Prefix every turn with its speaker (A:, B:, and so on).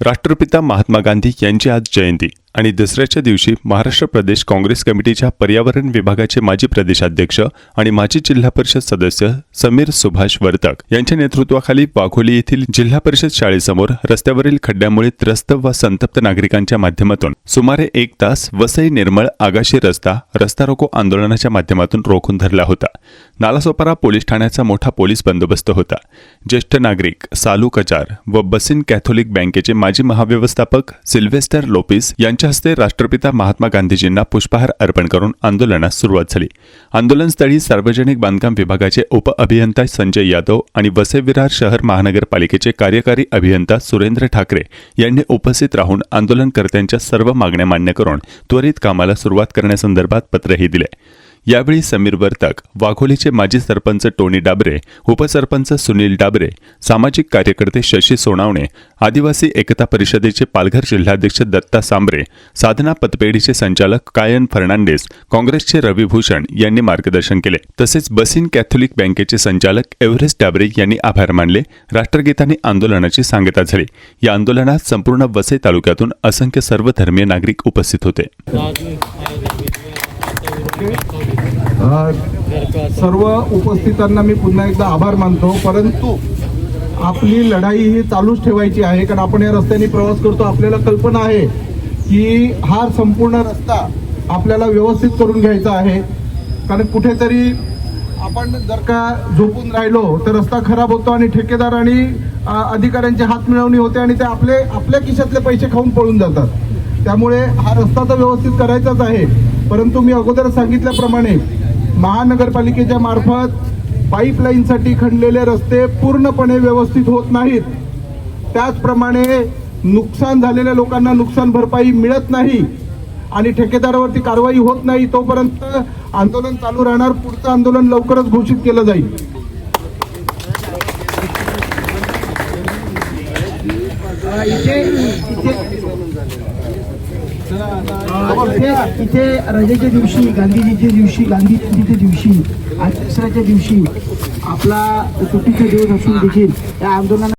A: राष्ट्रपिता महात्मा गांधी यांची आज जयंती. आणि दसऱ्याच्या दिवशी महाराष्ट्र प्रदेश काँग्रेस कमिटीच्या पर्यावरण विभागाचे माजी प्रदेशाध्यक्ष आणि माजी जिल्हा परिषद सदस्य समीर सुभाष वर्तक यांच्या नेतृत्वाखाली वाघोली येथील जिल्हा परिषद शाळेसमोर रस्त्यावरील खड्ड्यामुळे त्रस्त व संतप्त नागरिकांच्या माध्यमातून सुमारे एक तास वसई निर्मळ आगाशी रस्ता रस्ता रोको आंदोलनाच्या माध्यमातून रोखून धरला होता. नालासोपारा पोलीस ठाण्याचा मोठा पोलीस बंदोबस्त होता. ज्येष्ठ नागरिक सालू कचार व बसिन कॅथोलिक बँकेचे माजी महाव्यवस्थापक सिल्व्हेस्टर लोपिस यांच्या हस्ते राष्ट्रपिता महात्मा गांधीजींना पुष्पहार अर्पण करून आंदोलनास सुरुवात झाली. आंदोलनस्थळी सार्वजनिक बांधकाम विभागाचे उप अभियंता संजय यादव आणि वसे विरार शहर महानगरपालिकेचे कार्यकारी अभियंता सुरेंद्र ठाकरे यांनी उपस्थित राहून आंदोलनकर्त्यांच्या सर्व मागण्या मान्य करून त्वरित कामाला सुरुवात करण्यासंदर्भात पत्रही दिले. यावेळी समीर वर्तक वाघोलीचे माजी सरपंच टोनी डाबरे उपसरपंच सुनील डाबरे सामाजिक कार्यकर्ते शशी सोनावणे आदिवासी एकता परिषदेचे पालघर जिल्हाध्यक्ष दत्ता सांबरे साधना पतपेढीचे संचालक कायन फर्नांडिस काँग्रेसचे रवी भूषण यांनी मार्गदर्शन केले. तसेच बसिन कॅथोलिक बँकेचे संचालक एव्हरेस्ट डाबरे यांनी आभार मानले. राष्ट्रगीताने आंदोलनाची सांगता झाली. या आंदोलनात संपूर्ण वसई तालुक्यातून असंख्य सर्वधर्मीय नागरिक उपस्थित होते.
B: सर्व उपस्थितांना मी पुन्हा एकदा आभार मानतो. परंतु आपली लढाई ही चालूच ठेवायची आहे कारण आपण या रस्त्याने प्रवास करतो. आपल्याला कल्पना आहे की हा संपूर्ण रस्ता आपल्याला व्यवस्थित करून घ्यायचा आहे. कारण कुठेतरी आपण जर का झोपून राहिलो तर रस्ता खराब होतो आणि ठेकेदार आणि अधिकाऱ्यांचे अधिकाऱ्यांची हात मिळवणी होते आणि ते आपले आपल्या खिशातले पैसे खाऊन पळून जातात. त्यामुळे हा रस्ता तर व्यवस्थित करायचाच आहे. परंतु मी अगोदर सांगितल्याप्रमाणे महानगरपालिकेच्या मार्फत पाईपलाईनसाठी खणलेले रस्ते पूर्णपणे व्यवस्थित होत नाहीत. त्याचप्रमाणे नुकसान झालेल्या लोकांना नुकसान भरपाई मिळत नाही आणि ठेकेदारावरती कारवाई होत नाही तोपर्यंत आंदोलन चालू राहणार पुढचं आंदोलन लवकरच घोषित केलं जाईल.
C: इथे इथे इथे रजेच्या दिवशी गांधीजीच्या दिवशी गांधी जयंतीच्या दिवशी आज दसऱ्याच्या दिवशी आपला सुट्टीचा दिवस असून देखील या आंदोलना